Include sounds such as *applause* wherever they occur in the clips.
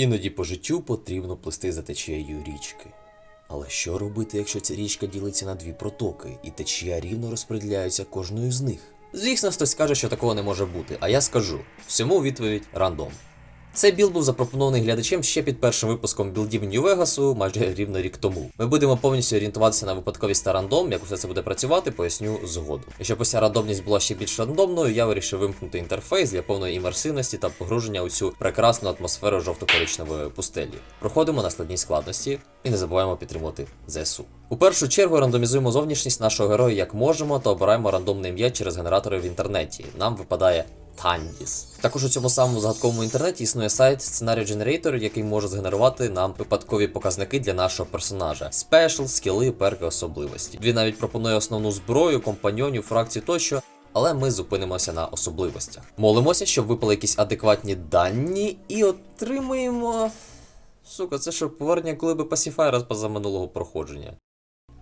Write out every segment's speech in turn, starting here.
Іноді по життю потрібно плисти за течією річки. Але що робити, якщо ця річка ділиться на дві протоки, і течія рівно розподіляється кожною з них? Звісно, хтось скаже, що такого не може бути, а я скажу: всьому відповідь рандом. Цей білд був запропонований глядачем ще під першим випуском білдів Нью-Вегасу майже рівно рік тому. Ми будемо повністю орієнтуватися на випадковість та рандом, як усе це буде працювати, поясню згодом. І щоб уся рандомність була ще більш рандомною, я вирішив вимкнути інтерфейс для повної імерсивності та погруження у цю прекрасну атмосферу жовто-коричневої пустелі. Проходимо на складній складності і не забуваємо підтримувати ЗСУ. У першу чергу рандомізуємо зовнішність нашого героя як можемо та обираємо рандомне ім'я через генератори в інтернеті. Нам випадає Тандіс. Також у цьому самому загадковому інтернеті існує сайт Scenario Generator, який може згенерувати нам випадкові показники для нашого персонажа: спешл, скіли, перки, особливості. Він навіть пропонує основну зброю, компаньонів, фракцію тощо. Але ми зупинимося на особливостях. Молимося, щоб випали якісь адекватні дані, і отримуємо. Сука, це що повернення коли би пасіфайра з позаминулого проходження.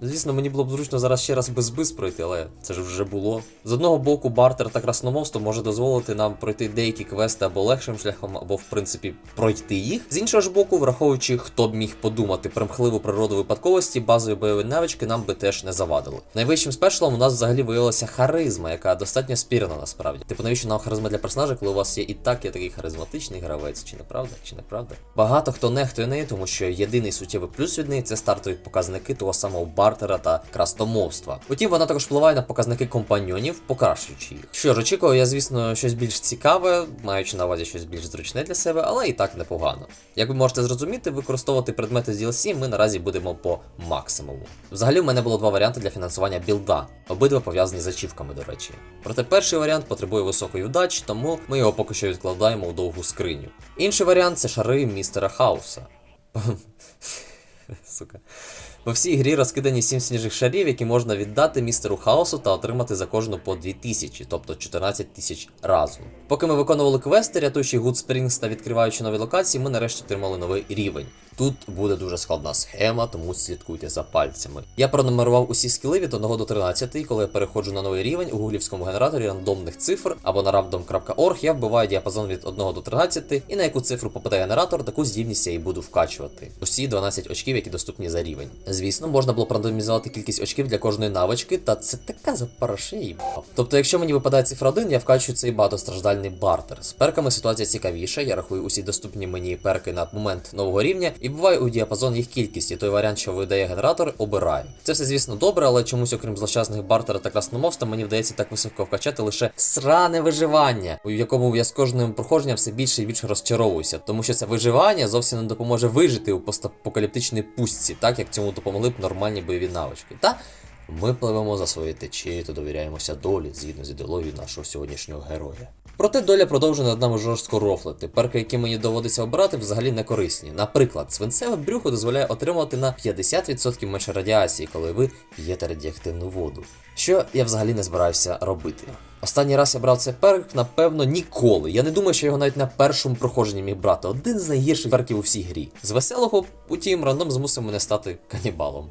Звісно, мені було б зручно зараз ще раз без биз пройти, але це ж вже було. З одного боку, бартер та красномовство може дозволити нам пройти деякі квести або легшим шляхом, або в принципі пройти їх. З іншого ж боку, враховуючи, хто б міг подумати примхливу природу випадковості, базові бойові навички нам би теж не завадили. Найвищим спешлом у нас взагалі виявилася харизма, яка достатньо спірна насправді. Типу, навіщо нам харизма для персонажа, коли у вас є і так є такий харизматичний гравець, чи не правда, чи не правда? Багато хто нехтує нею, тому що єдиний суттєвий плюс від неї це стартові показники того самого бартера та красномовства. Утім, вона також впливає на показники компаньонів, покращуючи їх. Що ж, очікував я, звісно, щось більш цікаве, маючи на увазі щось більш зручне для себе, але і так непогано. Як ви можете зрозуміти, використовувати предмети з DLC ми наразі будемо по максимуму. Взагалі, в мене було два варіанти для фінансування білда, обидва пов'язані з ачівками, до речі. Проте перший варіант потребує високої вдачі, тому ми його поки що відкладаємо у довгу скриню. Інший варіант це шари містера Хауса. *laughs* Сука. По всій грі розкидані 7 сніжних шарів, які можна віддати містеру хаосу та отримати за кожну по 2000, тобто 14 тисяч разом. Поки ми виконували квести, рятуючи Good Springs та відкриваючи нові локації, ми нарешті отримали новий рівень. Тут буде дуже складна схема, тому слідкуйте за пальцями. Я пронумерував усі скіли від 1 до 13, і коли я переходжу на новий рівень у гуглівському генераторі рандомних цифр або на random.org, я вбиваю діапазон від 1 до 13, і на яку цифру попаде генератор, таку здібність я і буду вкачувати. Усі 12 очків, які доступні за рівень. Звісно, можна було б рандомізувати кількість очків для кожної навички, та це така запараша. Тобто, якщо мені випадає цифра 1, я вкачую цей багатостраждальний бартер. З перками ситуація цікавіша, я рахую усі доступні мені перки на момент нового рівня і буває у діапазон їх кількість, і той варіант, що видає генератор, обираю. Це все, звісно, добре, але чомусь, окрім злощасних бартера та красномовства, мені вдається так високо вкачати лише сране виживання, у якому я з кожним проходженням все більше і більше розчаровуюся, тому що це виживання зовсім не допоможе вижити у постапокаліптичній пустці, так як цьому допомогли б нормальні бойові навички. Та ми пливемо за своєю течією та довіряємося долі згідно з ідеологією нашого сьогоднішнього героя. Проте доля продовжує над нами жорстко рофлити. Перки, які мені доводиться обирати, взагалі не корисні. Наприклад, свинцеве брюхо дозволяє отримувати на 50% менше радіації, коли ви п'єте радіоактивну воду. Що я взагалі не збираюся робити. Останній раз я брав цей перк, напевно, ніколи. Я не думаю, що його навіть на першому проходженні міг брати. Один з найгірших перків у всій грі. З веселого, утім, рандом змусив мене стати канібалом.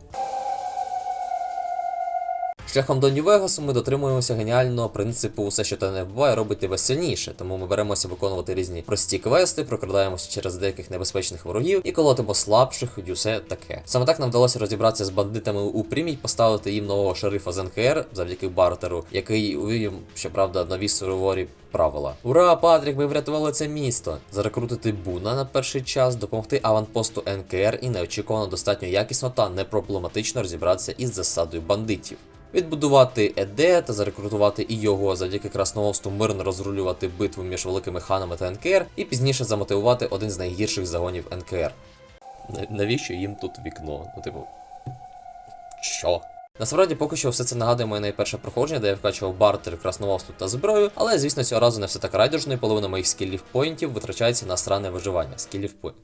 Шляхом до Нью-Вегасу ми дотримуємося геніального принципу усе, що те не вбиває, робить тебе сильніше. Тому ми беремося виконувати різні прості квести, прокрадаємося через деяких небезпечних ворогів і колотимо слабших і усе таке. Саме так нам вдалося розібратися з бандитами у прімій, поставити їм нового шерифа з НКР завдяки бартеру, який увів, щоправда, нові сурові правила. Ура, Патрік, ми врятували це місто. Зарекрутити Буна на перший час, допомогти аванпосту НКР і неочікувано достатньо якісно та непроблематично розібратися із засадою бандитів. Відбудувати ЕД та зарекрутувати і його завдяки красномовству мирно розрулювати битву між великими ханами та НКР, і пізніше замотивувати один з найгірших загонів НКР. Навіщо їм тут вікно? Ну, типу. Що? Насправді, поки що все це нагадує моє найперше проходження, де я вкачував бартер, красновосту та зброю, але звісно цього разу не все так райдужно, і половина моїх скілів поінтів витрачається на странне виживання. Скілів поінт.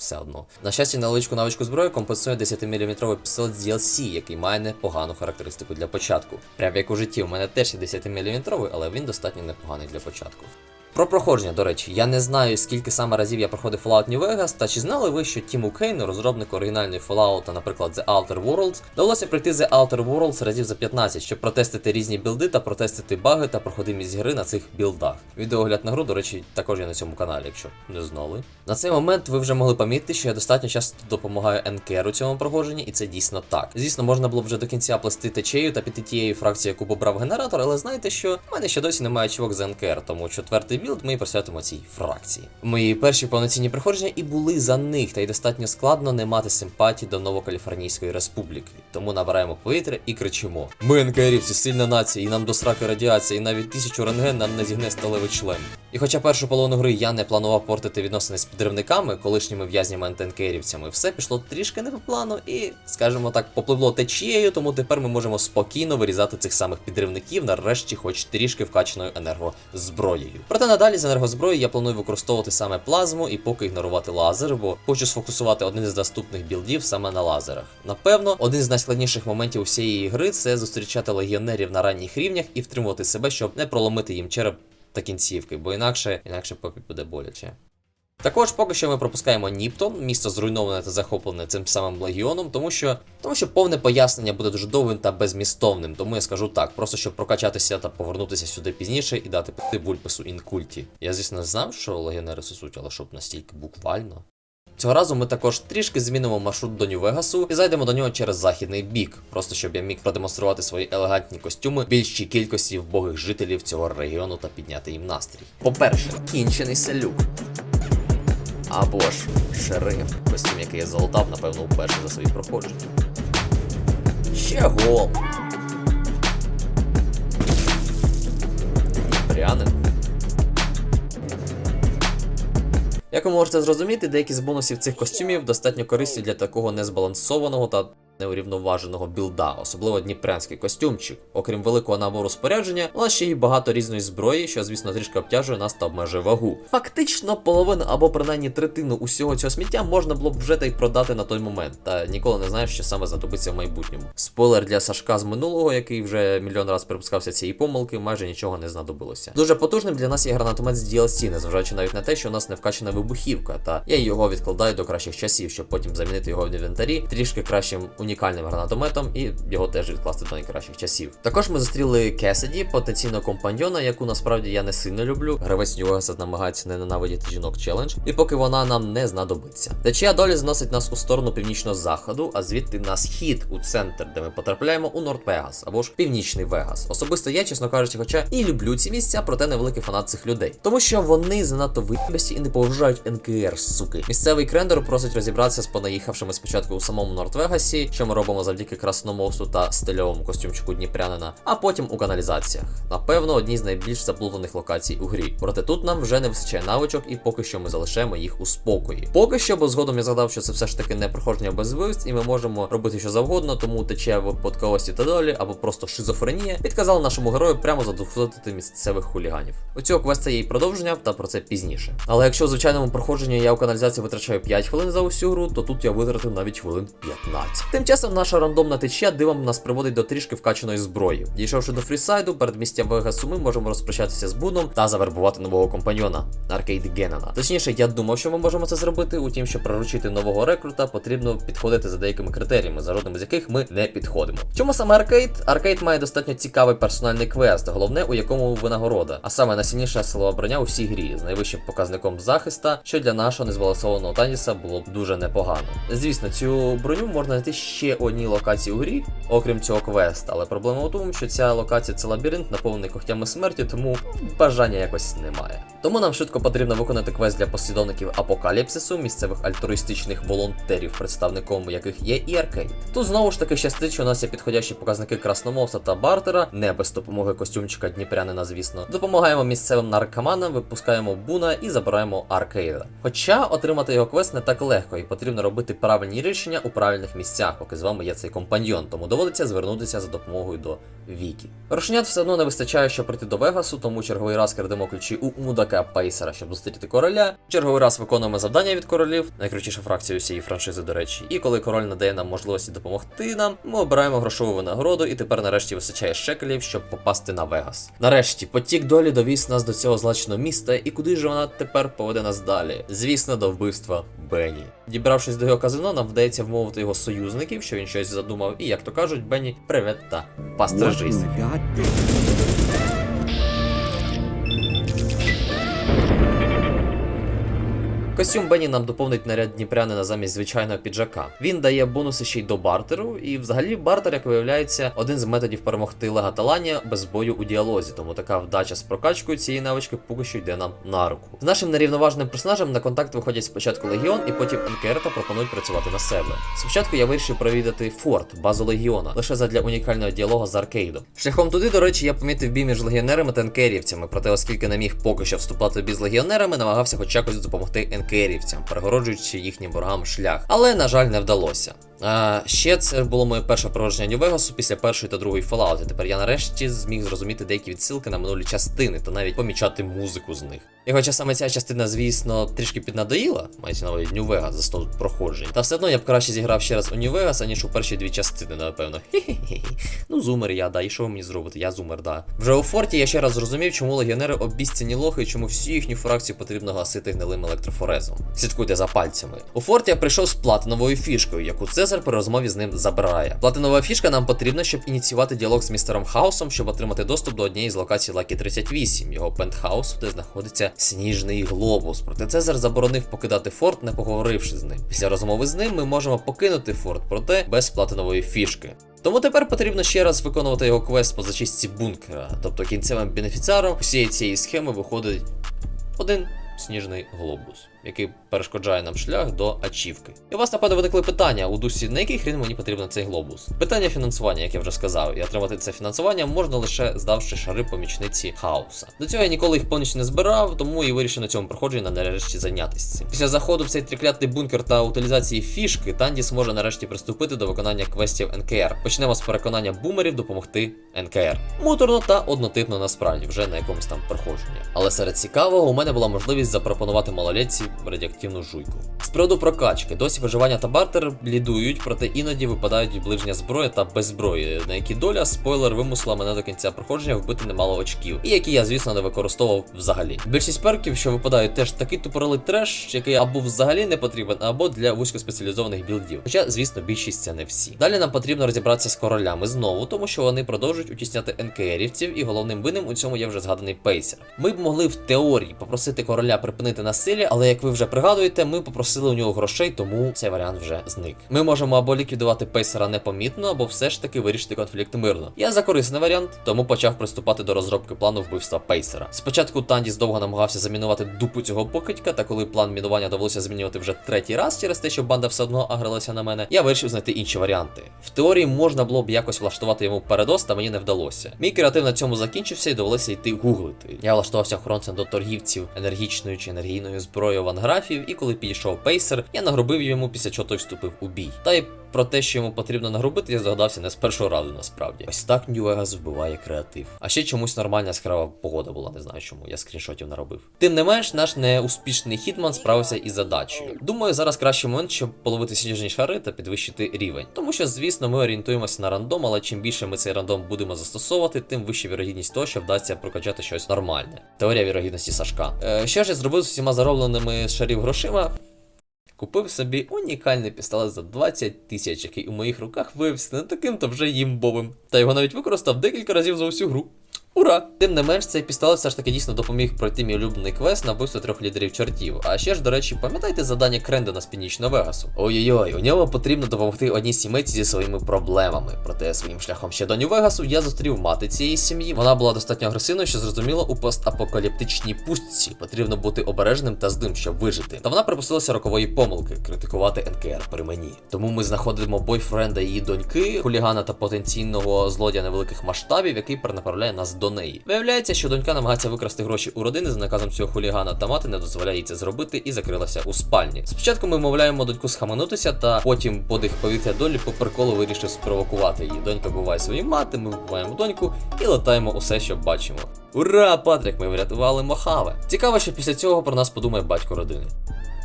Все одно. На щастя, невеличку навичку зброї компенсує 10-мм пістолет з DLC, який має непогану характеристику для початку. Прям як у житті, у мене теж є 10-мм, але він достатньо непоганий для початку. Про проходження, до речі, я не знаю, скільки саме разів я проходив Fallout New Vegas, та чи знали ви, що Тіму Кейну, розробнику оригінальної Fallout, наприклад, The Outer Worlds, довелося прийти The Outer Worlds разів за 15, щоб протестити різні білди та протестити баги та проходимість гри на цих білдах. Відеогляд на гру, до речі, також є на цьому каналі, якщо не знали. На цей момент ви вже могли помітити, що я достатньо часто допомагаю НКР у цьому проходженні, і це дійсно так. Звісно, можна було б вже до кінця плести течею та піти тією фракцією, яку побрав генератор, але знаєте що? У мене ще досі немає чувак з НКР, тому четвертий білд ми і присвятимо цій фракції. Мої перші повноцінні проходження і були за них, та й достатньо складно не мати симпатії до Новокаліфорнійської республіки. Тому набираємо повітря і кричимо: Ми НКРівці, сильна нація, і нам до сраки радіація, і навіть тисячу рентген нам не зігне сталевий член. І хоча першу половину гри я не планував портити відносини з підривниками, колишніми в'язнями антенкерівцями, все пішло трішки не по плану і, скажімо так, попливло течією, тому тепер ми можемо спокійно вирізати цих самих підривників, нарешті, хоч трішки вкачаною енергозброєю. Проте надалі з енергозброї я планую використовувати саме плазму і поки ігнорувати лазер, бо хочу сфокусувати один з наступних білдів саме на лазерах. Напевно, один з найскладніших моментів усієї гри це зустрічати легіонерів на ранніх рівнях і втримувати себе, щоб не проломити їм череп та кінцівки, бо інакше, інакше попі буде боляче. Також поки що ми пропускаємо Ніптон, місто зруйноване та захоплене цим самим легіоном, тому що тому що повне пояснення буде дуже довгим та безмістовним. Тому я скажу так, просто щоб прокачатися та повернутися сюди пізніше і дати пити вульпесу інкульті. Я, звісно, знав, що легіонери сосуть, але щоб настільки буквально. Цього разу ми також трішки змінимо маршрут до Нью-Вегасу і зайдемо до нього через західний бік, просто щоб я міг продемонструвати свої елегантні костюми більшій кількості вбогих жителів цього регіону та підняти їм настрій. По-перше, кінчений селюк. Або ж шериф, костюм, який я залутав, напевно, вперше за свої проходження. Ще гол. Дніпрянин. Як ви можете зрозуміти, деякі з бонусів цих костюмів достатньо корисні для такого незбалансованого та неурівноваженого білда, особливо дніпрянський костюмчик. Окрім великого набору спорядження, у нас ще й багато різної зброї, що, звісно, трішки обтяжує нас та обмежує вагу. Фактично, половину або принаймні третину усього цього сміття можна було б вже та й продати на той момент, та ніколи не знаєш, що саме знадобиться в майбутньому. Спойлер для Сашка з минулого, який вже мільйон раз припускався цієї помилки, майже нічого не знадобилося. Дуже потужним для нас є гранатомет з DLC, незважаючи навіть на те, що у нас не вкачана вибухівка, та я його відкладаю до кращих часів, щоб потім замінити його в інвентарі трішки кращим унікальним гранатометом і його теж відкласти до найкращих часів. Також ми зустріли Кесіді, потенційного компаньйона, яку насправді я не сильно люблю. Гравець Ньюгаса намагається не ненавидіти жінок челендж, і поки вона нам не знадобиться. Течія долі зносить нас у сторону північного заходу, а звідти на схід у центр, де ми потрапляємо у Норд Вегас або ж Північний Вегас. Особисто я, чесно кажучи, хоча і люблю ці місця, проте невеликий фанат цих людей. Тому що вони занадто випасті і не поважають НКР, суки. Місцевий крендер просить розібратися з понаїхавшими спочатку у самому Норд Вегасі, що ми робимо завдяки красномовству та стильовому костюмчику Дніпрянина, а потім у каналізаціях. Напевно, одні з найбільш заплутаних локацій у грі. Проте тут нам вже не вистачає навичок, і поки що ми залишаємо їх у спокої. Поки що, бо згодом я згадав, що це все ж таки не проходження без вбивств, і ми можемо робити що завгодно, тому тече випадковості та долі або просто шизофренія, підказали нашому герою прямо задухотити місцевих хуліганів. У цього квеста є і продовження, та про це пізніше. Але якщо в звичайному проходженні я у каналізації витрачаю 5 хвилин за усю гру, то тут я витратив навіть хвилин 15. Тим часом наша рандомна течія дивом нас приводить до трішки вкачаної зброї. Дійшовши до фрісайду, перед місця Вегасу ми можемо розпрощатися з Буном та завербувати нового компаньйона Аркейд Геннена. Точніше, я думав, що ми можемо це зробити, утім, щоб приручити нового рекрута, потрібно підходити за деякими критеріями, за жодним з яких ми не підходимо. Чому саме Аркейд? Аркейд має достатньо цікавий персональний квест, головне у якому винагорода, а саме найсильніша силова броня у всій грі з найвищим показником захиста, що для нашого незбалансованого Таніса було б дуже непогано. Звісно, цю броню можна знайти ще одній локації у грі, окрім цього квеста, але проблема у тому, що ця локація це лабіринт, наповнений когтями смерті, тому бажання якось немає. Тому нам швидко потрібно виконати квест для послідовників апокаліпсису, місцевих альтруїстичних волонтерів, представником яких є і аркейд. Тут знову ж таки щастить, що у нас є підходящі показники красномовства та бартера, не без допомоги костюмчика Дніпрянина, звісно. Допомагаємо місцевим наркоманам, випускаємо буна і забираємо аркейда. Хоча отримати його квест не так легко, і потрібно робити правильні рішення у правильних місцях, поки з вами є цей компаньйон, тому доводиться звернутися за допомогою до Вікі. Грошенят все одно не вистачає, щоб прийти до Вегасу, тому черговий раз крадемо ключі у мудака Пейсера, щоб зустріти короля. Черговий раз виконуємо завдання від королів, найкрутіша фракція усієї франшизи, до речі. І коли король надає нам можливості допомогти нам, ми обираємо грошову винагороду, і тепер нарешті вистачає шекелів, щоб попасти на Вегас. Нарешті, потік долі довіз нас до цього злачного міста, і куди ж вона тепер поведе нас далі? Звісно, до вбивства Бенні. Дібравшись до його казино, нам вдається вмовити його союзників, що він щось задумав, і як то кажуть, Бенні, привет та пастрижись. Костюм Бенні нам доповнить наряд Дніпрянина замість звичайного піджака. Він дає бонуси ще й до бартеру, і взагалі бартер, як виявляється, один з методів перемогти Лега Таланія без бою у діалозі, тому така вдача з прокачкою цієї навички поки що йде нам на руку. З нашим нерівноважним персонажем на контакт виходять спочатку Легіон і потім НКР та пропонують працювати на себе. Спочатку я вирішив провідати Форт, базу Легіона, лише задля унікального діалогу з Аркейдом. Шляхом туди, до речі, я помітив бій між легіонерами та НКРівцями, проте, оскільки не міг поки що вступати в бій з легіонерами, намагався хоч якось допомогти НКРівцям, перегороджуючи їхнім ворогам шлях. Але, на жаль, не вдалося. А, ще це було моє перше проводження Нью-Вегасу після першої та другої Fallout. І Тепер я нарешті зміг зрозуміти деякі відсилки на минулі частини та навіть помічати музику з них. І хоча саме ця частина, звісно, трішки піднадоїла, мається на увазі Нью-Вегас за 100 проходжень, та все одно я б краще зіграв ще раз у Нью-Вегас, аніж у перші дві частини, напевно. *laughs* Хі-хі-хі. Ну, зумер я, да, і що ви мені зробите? Я зумер, да. Вже у форті я ще раз зрозумів, чому легіонери обіцяні лохи і чому всю їхню фракцію потрібно гасити гнилим електрофорезом. Слідкуйте за пальцями. У форті я прийшов з платиновою фішкою, яку Цезар при розмові з ним забирає. Платинова фішка нам потрібна, щоб ініціювати діалог з містером Хаусом, щоб отримати доступ до однієї з локацій Лакі 38, його пентхаусу, де знаходиться сніжний глобус. Проте Цезар заборонив покидати форт, не поговоривши з ним. Після розмови з ним ми можемо покинути форт, проте без платинової фішки. Тому тепер потрібно ще раз виконувати його квест по зачистці бункера. Тобто кінцевим бенефіціаром усієї цієї схеми виходить один сніжний глобус, який перешкоджає нам шлях до ачівки. І у вас напевно виникли питання у дусі, на який хрін мені потрібен цей глобус? Питання фінансування, як я вже сказав, і отримати це фінансування можна лише здавши шари помічниці хаоса. До цього я ніколи їх повністю не збирав, тому і вирішив на цьому проходженні на нарешті зайнятися цим. Після заходу в цей триклятний бункер та утилізації фішки, Тандіс може нарешті приступити до виконання квестів НКР. Почнемо з переконання бумерів допомогти НКР. Муторно та однотипно насправді, вже на якомусь там проходженні. Але серед цікавого у мене була можливість запропонувати малолетці радіоактивну жуйку. З приводу прокачки, досі виживання та бартер блідують, проте іноді випадають ближня зброя та без зброї, на які доля спойлер вимусила мене до кінця проходження вбити немало очків, і які я, звісно, не використовував взагалі. Більшість перків, що випадають, теж такий тупорилий треш, який або взагалі не потрібен, або для вузькоспеціалізованих білдів. Хоча, звісно, більшість це не всі. Далі нам потрібно розібратися з королями знову, тому що вони продовжують утісняти НКРівців, і головним винним у цьому є вже згаданий пейсер. Ми б могли в теорії попросити короля припинити насилля, але як ви вже пригадуєте, ми попросили у нього грошей, тому цей варіант вже зник. Ми можемо або ліквідувати пейсера непомітно, або все ж таки вирішити конфлікт мирно. Я за корисний варіант, тому почав приступати до розробки плану вбивства пейсера. Спочатку Тандіс довго намагався замінувати дупу цього покидька, та коли план мінування довелося змінювати вже третій раз через те, що банда все одно агрилася на мене, я вирішив знайти інші варіанти. В теорії можна було б якось влаштувати йому передоз, та мені не вдалося. Мій креатив на цьому закінчився і довелося йти гуглити. Я влаштувався охоронцем до торгівців енергічною чи енергійною зброєю ванграфів, і коли підійшов пейсер, я нагробив йому, після чого той вступив у бій. Та й про те, що йому потрібно нагрубити, я здогадався не з першого разу, насправді. Ось так Нью Вегас вбиває креатив. А ще чомусь нормальна яскрава погода була, не знаю чому, я скріншотів наробив. Тим не менш, наш неуспішний хітман справився із задачею. Думаю, зараз кращий момент, щоб половити сніжні шари та підвищити рівень. Тому що, звісно, ми орієнтуємося на рандом, але чим більше ми цей рандом будемо застосовувати, тим вища вірогідність того, що вдасться прокачати щось нормальне. Теорія вірогідності Сашка. Е, що ж я зробив з усіма заробленими з шарів грошима? Купив собі унікальний пістолет за 20 тисяч, який у моїх руках виявився не таким то вже їмбовим. Та його навіть використав декілька разів за всю гру. Ура! Тим не менш, цей пістолет все ж таки дійсно допоміг пройти мій улюблений квест на вбивство трьох лідерів чортів. А ще ж, до речі, пам'ятаєте завдання Крендона з Північного Вегасу? Ой-ой-ой, у ньому потрібно допомогти одній сімейці зі своїми проблемами. Проте своїм шляхом ще до Нью-Вегасу я зустрів мати цієї сім'ї. Вона була достатньо агресивною, що зрозуміло, у постапокаліптичній пустці потрібно бути обережним та злим, щоб вижити. Та вона припустилася рокової помилки критикувати НКР при мені. Тому ми знаходимо бойфренда її доньки, хулігана та потенційного злодія невеликих масштабів, який перенаправляє нас до неї. Виявляється, що донька намагається викрасти гроші у родини за наказом цього хулігана, та мати не дозволяє їй це зробити і закрилася у спальні. Спочатку ми вмовляємо доньку схаменутися, та потім подих повітря долі по приколу вирішив спровокувати її. Донька буває свою мати, ми вбиваємо доньку і латаємо усе, що бачимо. Ура, Патрік! Ми врятували Мохаве. Цікаво, що після цього про нас подумає батько родини.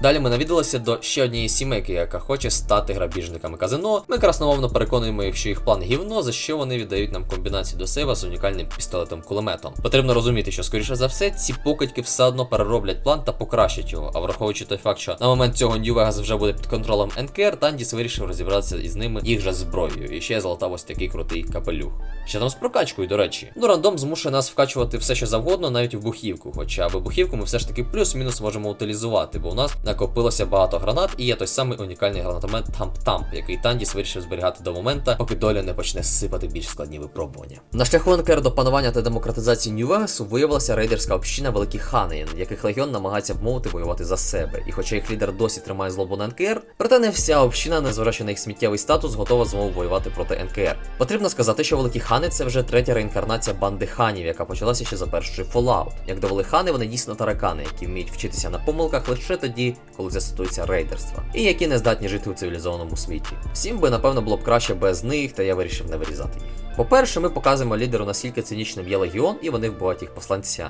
Далі ми навідалися до ще однієї сімейки, яка хоче стати грабіжниками казино. Ми красномовно переконуємо їх, що їх план гівно, за що вони віддають нам комбінацію до сейва з унікальним пістолетом-кулеметом. Потрібно розуміти, що скоріше за все ці покидьки все одно перероблять план та покращать його. А враховуючи той факт, що на момент цього Нью Вегас вже буде під контролем НКР, Тандіс вирішив розібратися із ними їх же зброєю. І ще золотав ось такий крутий капелюх. Що там з прокачкою, до речі. Ну, рандом змушує нас вкачувати все, що завгодно, навіть в вибухівку. Хоча вибухівку ми все ж таки плюс-мінус можемо утилізувати, бо у нас накопилося багато гранат, і є той самий унікальний гранатомет Тамп-Тамп, який Тандіс вирішив зберігати до моменту, поки доля не почне сипати більш складні випробування. На шляху НКР до панування та демократизації Нью-Вегасу виявилася рейдерська община Великих Ханеїн, яких легіон намагається вмовити воювати за себе. І хоча їх лідер досі тримає злобу на НКР, проте не вся община, незважаючи на їх сміттєвий статус, готова знову воювати проти НКР. Потрібно сказати, що великі хани це вже третя реінкарнація банди ханів, яка почалася ще за перший Fallout. Як довели хани, вони дійсно таракани, які вміють вчитися на помилках лише тоді, коли це стосується рейдерства, і які не здатні жити у цивілізованому світі. Всім би напевно було б краще без них, та я вирішив не вирізати їх. По-перше, ми показуємо лідеру, наскільки цинічним є легіон, і вони вбивають їх посланця.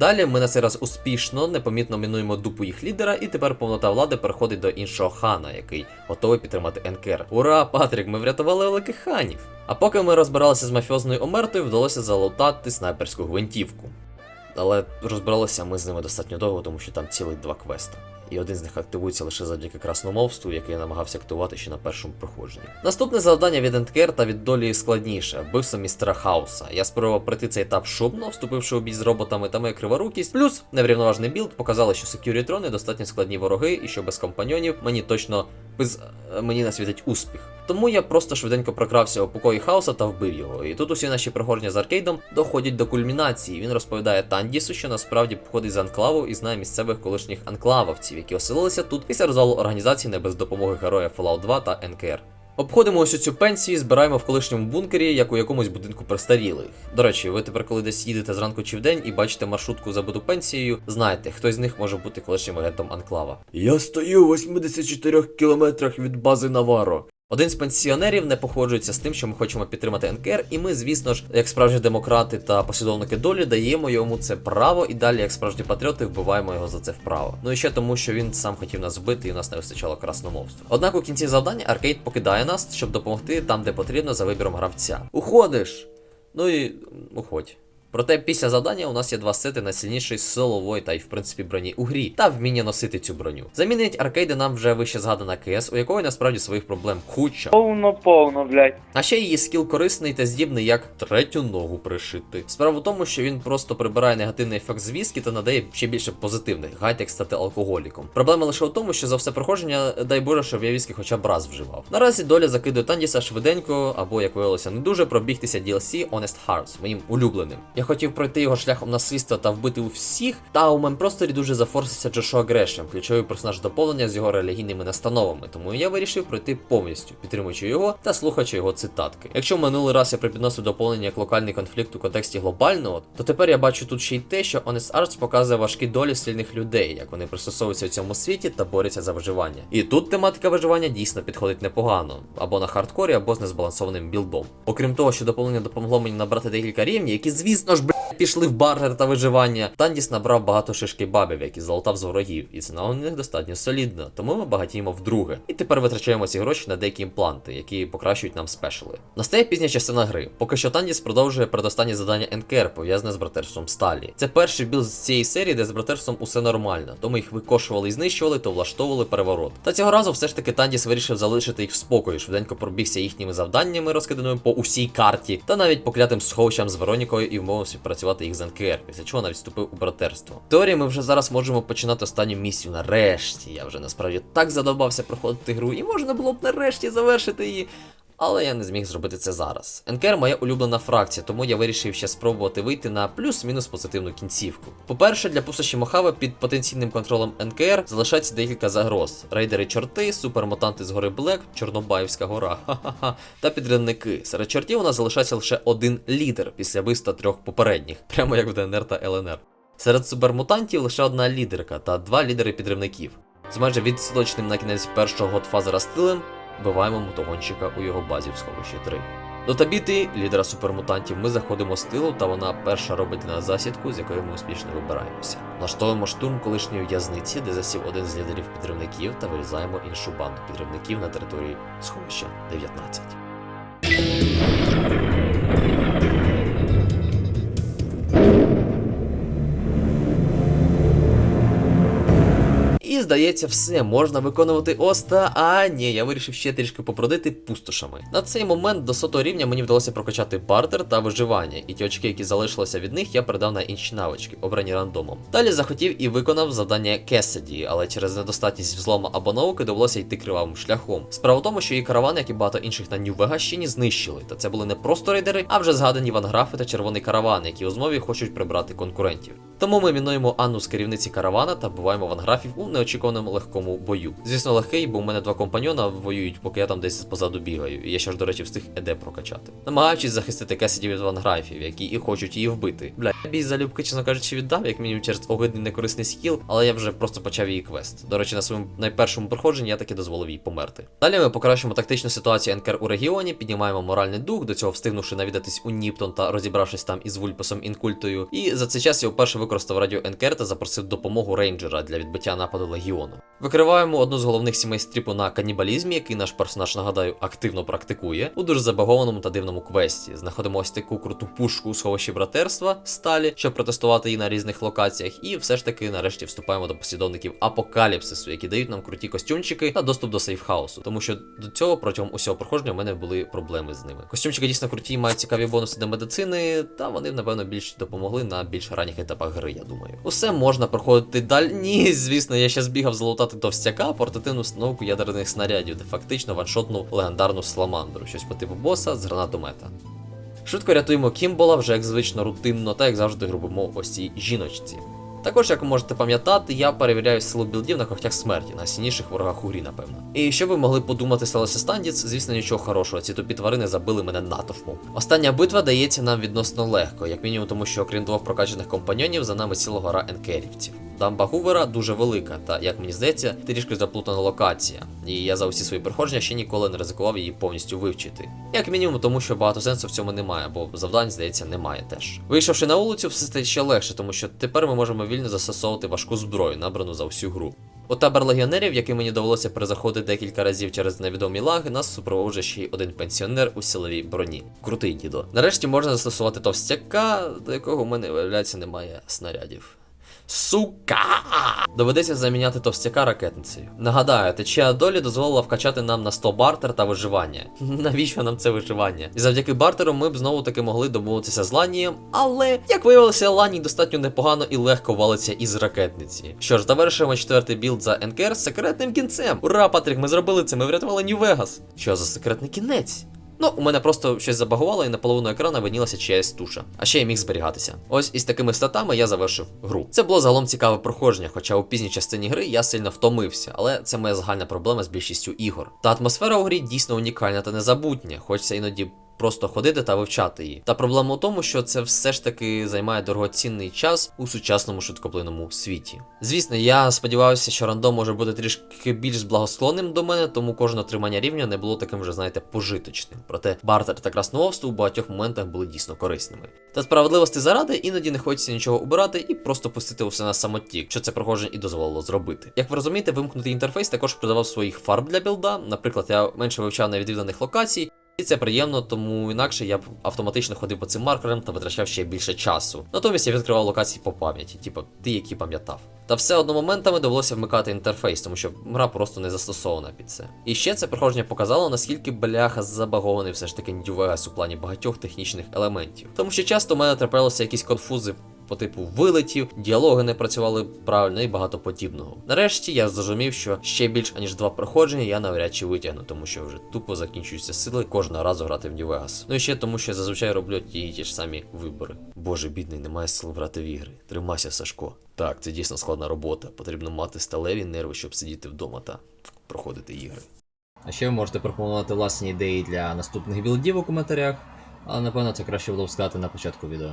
Далі ми на цей раз успішно, непомітно мінуємо дупу їх лідера, і тепер повнота влади переходить до іншого хана, який готовий підтримати НКР. Ура, Патрік, ми врятували великих ханів! А поки ми розбиралися з мафіозною омертою, вдалося залутати снайперську гвинтівку. Але розбиралися ми з ними достатньо довго, тому що там цілих два квеста. І один з них активується лише завдяки красномовству, який я намагався активувати ще на першому проходженні. Наступне завдання від НКР та від долі складніше вбивство містера Хауса. Я спробував пройти цей етап шумно, вступивши у бій з роботами та моя криворукість. Плюс неврівноважний білд показали, що секюрітрони достатньо складні вороги, і що без компаньонів мені точно без мені насвітить успіх. Тому я просто швиденько прокрався у покої хаоса та вбив його. І тут усі наші пригорні з аркейдом доходять до кульмінації. Він розповідає Тандісу, що насправді походить з анклаву і знає місцевих колишніх анклавовців, які оселилися тут після розвалу організації не без допомоги героя Fallout 2 та НКР. Обходимо ось цю пенсію, збираємо в колишньому бункері, як у якомусь будинку престарілих. До речі, ви тепер, коли десь їдете зранку чи вдень і бачите маршрутку забиту пенсією, знаєте, хтось з них може бути колишнім агентом Анклава. Я стою в 84 кілометрах від бази Наваро. Один з пенсіонерів не погоджується з тим, що ми хочемо підтримати НКР, і ми, звісно ж, як справжні демократи та послідовники долі, даємо йому це право, і далі, як справжні патріоти, вбиваємо його за це вправо. Ну і ще тому, що він сам хотів нас збити, і у нас не вистачало красномовства. Однак у кінці завдання Аркейд покидає нас, щоб допомогти там, де потрібно, за вибіром гравця. Уходиш! Ну і уходь. Проте після завдання у нас є два сети найсильнішої силової та й в принципі броні у грі та вміння носити цю броню. Замінить аркейди нам вже вище згадана КС, у якої насправді своїх проблем куча. Повно, повно, блядь. А ще її скіл корисний та здібний як третю ногу пришити. Справа в тому, що він просто прибирає негативний ефект звістки та надає ще більше позитивних, гайд як стати алкоголіком. Проблема лише в тому, що за все проходження, дай Боже, щоб я віскі хоча б раз вживав. Наразі доля закидує Тандіса швиденько, або як виявилося, не дуже пробігтися DLC Honest Hearts, моїм улюбленим. Я хотів пройти його шляхом насильства та вбити у всіх, та у мемпросторі дуже зафорсився Джошуа Грешем, ключовий персонаж доповнення з його релігійними настановами, тому я вирішив пройти повністю, підтримуючи його та слухаючи його цитатки. Якщо минулий раз я припідносив доповнення як локальний конфлікт у контексті глобального, то тепер я бачу тут ще й те, що Honest Arts показує важкі долі сильних людей, як вони пристосовуються у цьому світі та борються за виживання. І тут тематика виживання дійсно підходить непогано, або на хардкорі, або з незбалансованим білдом. Окрім того, що доповнення допомогло мені набрати декілька рівнів, які, звісно ж, бля, пішли в баргер та виживання. Тандіс набрав багато шишки бабів, які залутав з ворогів, і ціна у них достатньо солідна, тому ми багатіємо вдруге. І тепер витрачаємо ці гроші на деякі імпланти, які покращують нам спешали. Настає пізня частина гри. Поки що Тандіс продовжує передостаннє завдання НКР, пов'язане з братерством Сталі. Це перший білд з цієї серії, де з братерством усе нормально. То ми їх викошували і знищували, то влаштовували переворот. Та цього разу все ж таки Тандіс вирішив залишити їх в спокої, швиденько пробігся їхніми завданнями, розкиданими по усій карті, та навіть поклятим сховищам з Веронікою і вмовив співпрацювати їх з НКР, після чого навіть вступив у братерство. В теорії ми вже зараз можемо починати останню місію. Нарешті я вже насправді так задобався проходити гру, і можна було б нарешті завершити її. Але я не зміг зробити це зараз. НКР моя улюблена фракція, тому я вирішив ще спробувати вийти на плюс-мінус позитивну кінцівку. По-перше, для пустоші Мохави під потенційним контролем НКР залишається декілька загроз: рейдери чорти, супермотанти з гори Блек, Чорнобаївська гора, ха-ха-ха, та підривники. Серед чортів у нас залишається лише один лідер після вбивства трьох попередніх, *laughs* прямо як в ДНР та ЛНР. Серед супермутантів лише одна лідерка та два лідери підривників. З майже відстрочним на кінець першого годфазера стилем вбиваємо мутагонщика у його базі в сховищі 3. До Табіти, лідера супермутантів, ми заходимо з тилу, та вона перша робить для нас засідку, з якої ми успішно вибираємося. Влаштовуємо штурм колишньої в'язниці, де засів один з лідерів підривників, та вирізаємо іншу банду підривників на території сховища 19. Здається, все можна виконувати оста. А ні, я вирішив ще трішки попродити пустошами. На цей момент до сотого рівня мені вдалося прокачати бартер та виживання, і ті очки, які залишилися від них, я передав на інші навички, обрані рандомом. Далі захотів і виконав завдання Кеседі, але через недостатність взлому або науки довелося йти кривавим шляхом. Справа в тому, що її караван, як і багато інших на Нью-Вегащині, знищили. Та це були не просто рейдери, а вже згадані ванграфи та червоний караван, які у змові хочуть прибрати конкурентів. Тому ми мінуємо Анну з керівниці каравана та вбиваємо ванграфів у неочікуваному легкому бою. Звісно, легкий, бо у мене два компаньйона воюють, поки я там десь позаду бігаю. І я ще ж, до речі, встиг еде прокачати. Намагаючись захистити Кесіді від ванграфів, які і хочуть її вбити. Бля, я бій залюбки, чесно кажучи, віддав, як мінімум через огидний некорисний скіл, але я вже просто почав її квест. До речі, на своєму найпершому проходженні я таки дозволив їй померти. Далі ми покращимо тактичну ситуацію НКР у регіоні, піднімаємо моральний дух, до цього встигнувши навідатись у Ніптон та розібравшись там із Вульпасом Інкультою. І за цей час я вперше використав радіо НКР та запросив допомогу рейнджера для відбиття нападу легіону. Викриваємо одну з головних сімей на канібалізмі, який наш персонаж, нагадаю, активно практикує у дуже забагованому та дивному квесті. Знаходимо ось таку круту пушку у сховищі братерства сталі, щоб протестувати її на різних локаціях, і все ж таки нарешті вступаємо до послідовників апокаліпсису, які дають нам круті костюмчики та доступ до сейфхаусу. Тому що до цього протягом усього проходження в мене були проблеми з ними. Костюмчики дійсно круті, мають цікаві бонуси до медицини, та вони, напевно, більш допомогли на більш ранніх етапах гри, я думаю. Усе можна проходити далі. Ні, звісно, я ще збігав залутати товстяка, портативну установку ядерних снарядів, де фактично ваншотну легендарну сламандру, щось по типу боса з гранатомета. Швидко рятуємо Кімбола, вже як звично рутинно, та як завжди грубимо ось цій жіночці. Також, як можете пам'ятати, я перевіряю силу білдів на когтях смерті, на сильніших ворогах у грі, напевно. І що ви могли подумати сталося Стандіц, звісно, нічого хорошого, ці тупі тварини забили мене натовпом. Остання битва дається нам відносно легко, як мінімум, тому що окрім двох прокачаних компаньонів, за нами ціла гора енкерівців. Дамба Гувера дуже велика, та як мені здається, трішки заплутана локація. І я за усі свої проходження ще ніколи не ризикував її повністю вивчити. Як мінімум, тому що багато сенсу в цьому немає, бо завдань, здається, немає теж. Вийшовши на вулицю, все стає ще легше, тому що тепер ми можемо вільно застосовувати важку зброю, набрану за всю гру. У табор легіонерів, який мені довелося перезаходити декілька разів через невідомі лаги, нас супроводжує ще й один пенсіонер у силовій броні. Крутий дідо. Нарешті можна застосувати товстяка, до якого в мене виявляється немає снарядів. Сука! Доведеться заміняти товстяка ракетницею. Нагадаю, течія долі дозволила вкачати нам на 100 бартер та виживання. *laughs* Навіщо нам це виживання? І завдяки бартеру ми б знову таки могли домовитися з Ланієм, але як виявилося, Ланій достатньо непогано і легко валиться із ракетниці. Що ж, завершуємо четвертий білд за НКР з секретним кінцем. Ура, Патрік, ми зробили це, ми врятували Нью-Вегас. Що за секретний кінець? Ну, у мене просто щось забагувало і на половину екрана виднілася чиясь туша. А ще я міг зберігатися. Ось із такими статами я завершив гру. Це було загалом цікаве проходження, хоча у пізній частині гри я сильно втомився, але це моя загальна проблема з більшістю ігор. Та атмосфера у грі дійсно унікальна та незабутня, це іноді. Просто ходити та вивчати її. Та проблема у тому, що це все ж таки займає дорогоцінний час у сучасному швидкоплинному світі. Звісно, я сподіваюся, що рандом може бути трішки більш благосклонним до мене, тому кожне отримання рівня не було таким вже, знаєте, пожиточним. Проте бартер та краснововство у багатьох моментах були дійсно корисними. Та справедливості заради іноді не хочеться нічого убирати і просто пустити усе на самотік, що це проходження і дозволило зробити. Як ви розумієте, вимкнутий інтерфейс також придавав своїх фарб для білда. Наприклад, я менше вивчав невідвіданих локацій. І це приємно, тому інакше я б автоматично ходив по цим маркерам та витрачав ще більше часу. Натомість я відкривав локації по пам'яті, типу ті, які пам'ятав. Та все одно моментами довелося вмикати інтерфейс, тому що гра просто не застосована під це. І ще це проходження показало, наскільки бляха забагований все ж таки Vegas у плані багатьох технічних елементів. Тому що часто у мене траплялися якісь конфузи по типу вилетів, діалоги не працювали правильно і багато подібного. Нарешті я зрозумів, що ще більш аніж два проходження я навряд чи витягну, тому що вже тупо закінчуються сили кожного разу грати в New Vegas. Ну і ще тому, що я зазвичай роблю ті ті ж самі вибори. Боже, бідний, немає сил грати в ігри. Тримайся, Сашко. Так, це дійсно складна робота. Потрібно мати сталеві нерви, щоб сидіти вдома та проходити ігри. А ще ви можете пропонувати власні ідеї для наступних білдів у коментарях, але напевно це краще було б сказати на початку відео.